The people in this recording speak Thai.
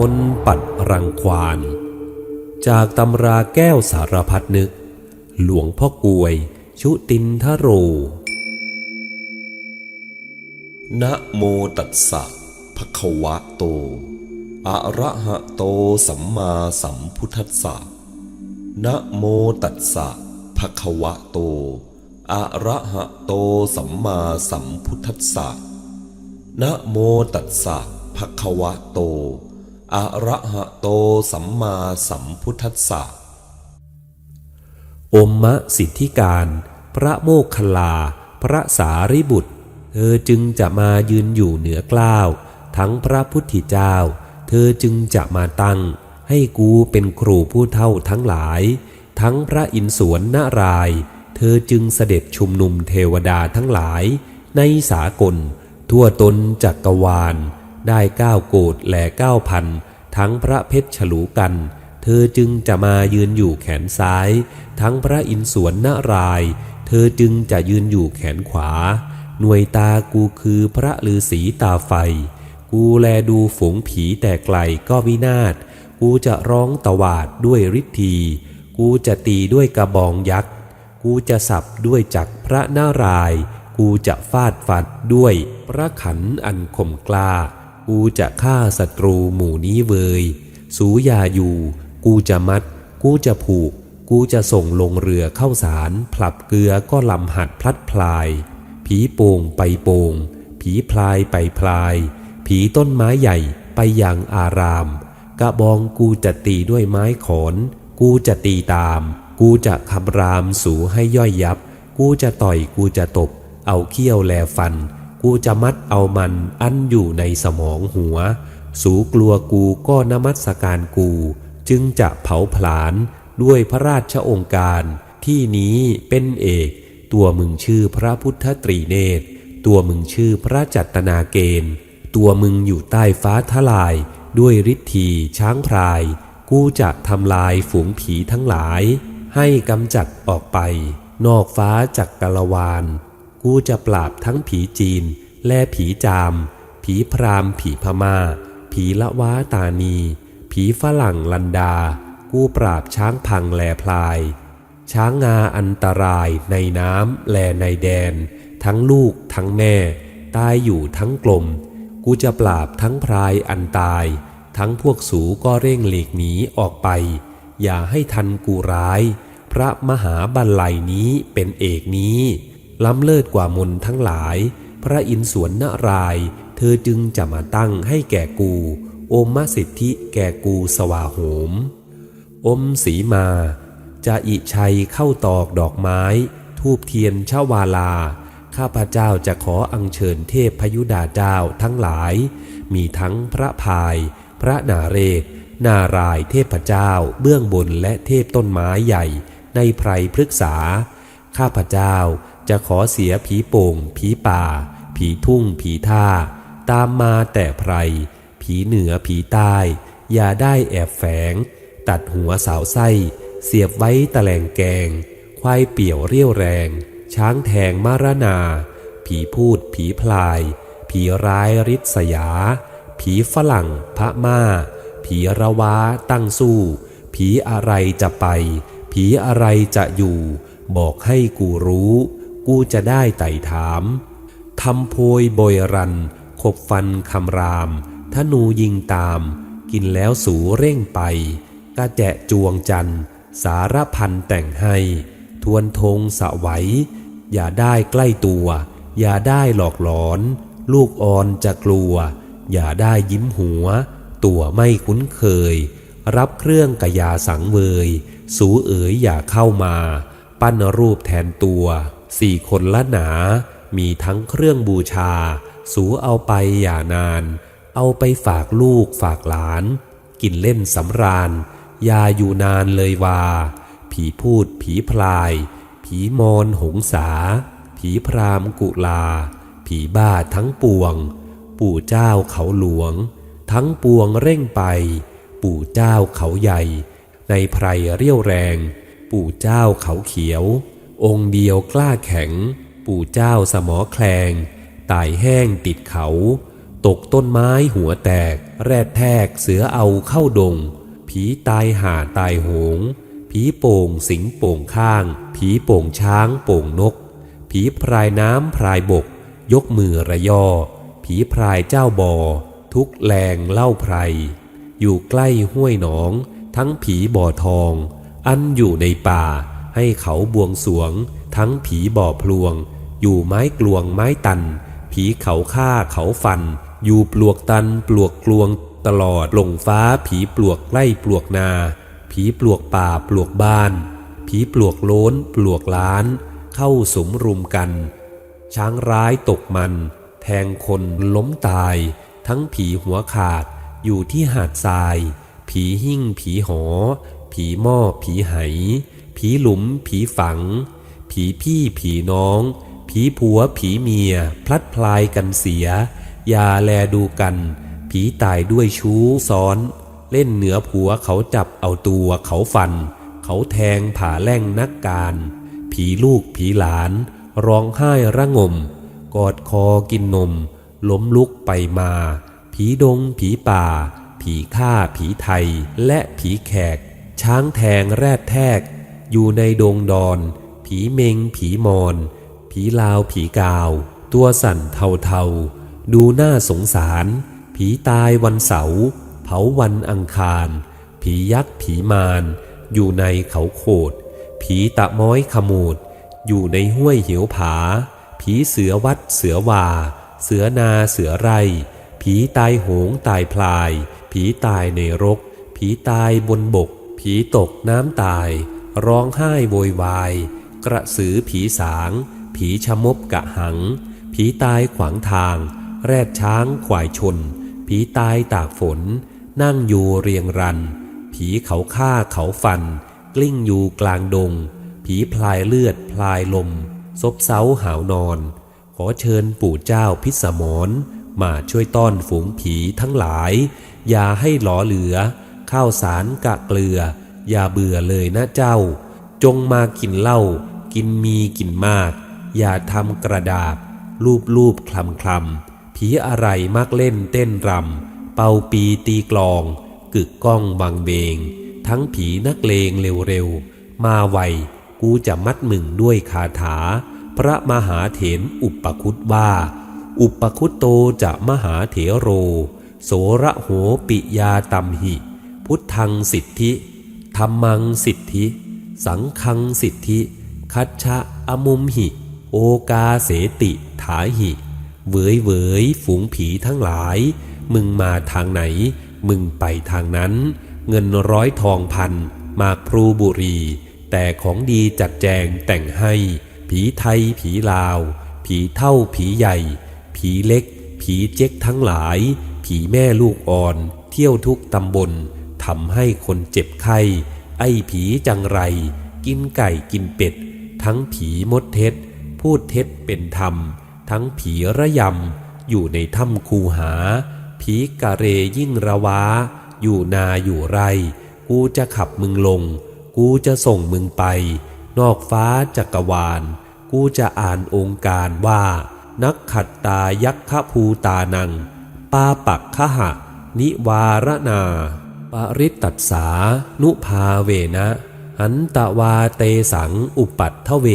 มนปัดรังควาน จากตำราแก้วสารพัดนึก หลวงพ่อกวย ชุตินทโร นะโมตัสสะภะคะวะโต อะระหะโตสัมมาสัมพุทธัสสะนะโมตัสสะภะคะวะโต อะระหะโตสัมมาสัมพุทธัสสะนะโมตัสสะภะคะวะโต อะระหะโตสัมมาสัมพุทธัสสะอมมะสิทธิการ พระโมคคัลลา พระสารีบุตร เธอจึงจะมายืนอยู่เหนือกล้าว ทั้งพระพุทธเจ้า เธอจึงจะมาตั้ง ให้กูเป็นครูผู้เท่าทั้งหลาย ทั้งพระอินทร์สวนนาราย เธอจึงเสด็จชุมนุมเทวดาทั้งหลาย ในสากล ทั่วตนจักกรวาล ได้เก้าโกดแล่เก้าพัน ทั้งพระเพชรฉลูกัน เธอจึงจะมายืนอยู่แขนซ้าย ทั้งพระอินทร์สวนนาราย เธอจึงจะยืนอยู่แขนขวา หน่วยตากูคือพระฤาษีตาไฟ กูแลดูฝูงผีแต่ไกลก็วินาศ กูจะร้องตวาดด้วยฤทธีกูจะตีด้วยกระบองยักษ์ กูจะสับด้วยจักรพระนาราย กูจะฟาดฟัดด้วยพระขันอันคมกล้า กูจะฆ่าศัตรูหมู่นี้เวย สูยาอยู่ กูจะมัด กูจะผูก กูจะส่งลงเรือเข้าสารผลับเกลือก็ลำหัดพลัดพลาย ผีโป่งไปโป่ง ผีพลายไปพลาย ผีต้นไม้ใหญ่ไปยังอาราม กระบองกูจะตีด้วยไม้ขอน กูจะตีตาม กูจะคำรามสูให้ย่อยยับ กูจะต่อยกูจะตบ เอาเขี้ยวแลฟัน กูจะมัดเอามันอันอยู่ในสมองหัว สูกลัวกูก็นมัสการกู จึงจะเผาผลาญด้วยพระราชองค์การ ที่นี้เป็นเอก ตัวมึงชื่อพระพุทธตรีเนตร ตัวมึงชื่อพระจัตนาเกณฑ์ตัวมึงอยู่ใต้ฟ้าทลาย ด้วยฤทธีช้างพราย กูจะทำลายฝูงผีทั้งหลาย ให้กำจัดออกไป นอกฟ้าจากกลวาน กูจะปราบทั้งผีจีน และผีจาม ผีพรามผีพมา่า ผีละว้าตานี ผีฝรั่งลันดา กูปราบช้างพังแลพลาย ช้างงาอันตรายในน้ำแลในแดน ทั้งลูกทั้งแม่ ตายอยู่ทั้งกลม กูจะปราบทั้งพรายอันตาย ทั้งพวกสูก็เร่งหลีกหนีออกไป อย่าให้ทันกูร้าย พระมหาบัลลัยนี้เป็นเอกนี้ ล้ำเลิศกว่ามนทั้งหลาย พระอินทร์สวนนาราย เธอจึงจะมาตั้งให้แก่กู โอมมสิทธิแก่กูสวาโหม อมสีมา จะอิชัยเข้าตอกดอกไม้ ทูบเทียนชาวาลา ข้าพเจ้าจะขออัญเชิญเทพพยุดาเจ้าทั้งหลาย มีทั้งพระพาย พระนาเรศนารายเทพเจ้า เบื้องบนและเทพต้นไม้ใหญ่ในไพรพฤกษา ข้าพเจ้า จะขอเสียผีโป่ง ผีป่า ผีทุ่ง ผีท่า ตามมาแต่ไพร ผีเหนือผีใต้ อย่าได้แอบแฝง ตัดหัวสาวไส้ เสียบไว้ตะแลงแกง ควายเปี่ยวเรี่ยวแรง ช้างแทงมารนา ผีพูด ผีพลาย ผีร้ายริษยา ผีฝรั่ง พระม่า ผีระวาตั้งสู้ ผีอะไรจะไป ผีอะไรจะอยู่ บอกให้กูรู้ กูจะได้ไต่ถามทำโพยโบยรัน ขบฟันคำรามธนูยิงตาม กินแล้วสูเร่งไปกระแจะจวงจันทร์สารพันแต่งให้ ทวนธงสะไหว อย่าได้ใกล้ตัว อย่าได้หลอกหลอน ลูกอ่อนจะกลัว อย่าได้ยิ้มหัว ตัวไม่คุ้นเคย รับเครื่องกะยาสังเวย สูเอ๋ยอย่าเข้ามา ปั้นรูปแทนตัว สี่คนละหนา มีทั้งเครื่องบูชา สูเอาไปอย่านาน เอาไปฝากลูกฝากหลาน กินเล่นสำราญ ยาอยู่นานเลยว่า ผีพูดผีพลาย ผีมอนหงสา ผีพรามกุลา ผีบ้าทั้งปวง ปู่เจ้าเขาหลวง ทั้งปวงเร่งไป ปู่เจ้าเขาใหญ่ ในไพรเรี่ยวแรง ปู่เจ้าเขาเขียว องค์เดียวกล้าแข็ง ปู่เจ้าสมอแคลงตายแห้งติดเขา ตกต้นไม้หัวแตก แรดแทกเสือเอาเข้าดง ผีตายห่าตายโหง ผีโป่งสิงโป่งข้าง ผีโป่งช้างโป่งนก ผีพรายน้ำพรายบก ยกมือระยอ ผีพรายเจ้าบอ ทุกแรงเล่าไพร อยู่ใกล้ห้วยหนอง ทั้งผีบ่อทอง อันอยู่ในป่า ให้เขาบวงสวง ทั้งผีบ่อพลวง อยู่ไม้กลวงไม้ตัน ผีเขาฆ่าเขาฟัน อยู่ปลวกตันปลวกกลวง ตลอดลงฟ้าผีปลวกไล่ปลวกนา ผีปลวกป่าปลวกบ้าน ผีปลวกโล้นปลวกล้าน เข้าสมรุมกัน ช้างร้ายตกมัน แทงคนล้มตาย ทั้งผีหัวขาดอยู่ที่หาดทราย ผีหิ่งผีหอ ผีหม้อผีไห ผีหลุม ผีฝัง ผีพี่ผีน้อง ผีผัวผีเมีย พลัดพลายกันเสีย อย่าแลดูกัน ผีตายด้วยชู้ซ้อน เล่นเหนือผัวเขาจับเอาตัวเขาฟัน เขาแทงผ่าแล่งนักการ ผีลูกผีหลาน ร้องไห้ระงม กอดคอกินนม ล้มลุกไปมา ผีดงผีป่า ผีฆ่าผีไทยและผีแขก ช้างแทงแรดแทก อยู่ในดงดอน ผีเมง ผีมอน ผีลาว ผีกาว ตัวสั่นเทาเทาๆ ดูน่าสงสาร ผีตายวันเสาร์เผาวันอังคาร ผียักษ์ ผีมาร อยู่ในเขาโขด ผีตะม้อยขมูด อยู่ในห้วยเหวผา ผีเสือวัด เสือวา เสือนาเสือไร่ผีตายโหงตายพลาย ผีตายในรก ผีตายบนบก ผีตกน้ำตาย ร้องไห้โวยวาย กระสือผีสาง ผีชะมบกะหัง ผีตายขวางทาง แรดช้างขวายชน ผีตายตากฝน นั่งอยู่เรียงรัน ผีเขาฆ่าเขาฟัน กลิ้งอยู่กลางดง ผีพลายเลือดพลายลม ซบเซาหาวนอน ขอเชิญปู่เจ้าพิสมรมาช่วยต้อนฝูงผีทั้งหลาย อย่าให้หลอเหลือ ข้าวสารกะเกลือ อย่าเบื่อเลยนะเจ้า จงมากินเหล้ากินมีกินมาก อย่าทำกระดาษรูปรูปคลำคลำผีอะไรมักเล่นเต้นรำเป่าปีตีกลอง กึกก้องวังเบง ทั้งผีนักเลงเร็วๆ มาไวกูจะมัดมึงด้วยคาถา พระมหาเถรอุปคุตว่า อุปคุตโตจะมหาเถโร โสระโหปิยาตัมหิ พุทธังสิทธิ รรมังสิทธิ สังฆังสิทธิ คัจฉะอมุมหิ โอกาเสติถาหิเวยเวยฝูงผีทั้งหลาย มึงมาทางไหน มึงไปทางนั้น เงินร้อยทองพันมากพลูบุรี แต่ของดีจัดแจงแต่งให้ ผีไทยผีลาว ผีเท่าผีใหญ่ ผีเล็ก ผีเจ๊กทั้งหลาย ผีแม่ลูกอ่อน เที่ยวทุกตำบล ทำให้คนเจ็บไข้ ไอ้ผีจังไร กินไก่กินเป็ด ทั้งผีมดเท็จ พูดเท็จเป็นธรรม ทั้งผีระยำ อยู่ในถ้ำคูหา ผีกะเรยิ่งระวาอยู่นาอยู่ไร กูจะขับมึงลง กูจะส่งมึงไป นอกฟ้าจักรวาล กูจะอ่านองค์การว่า นักขัดตายักขภูตานัง ปาปักขหะ นิวารนา ปริตตัสสานุภาเวนะ หันตวาเตสังอุปัตทเว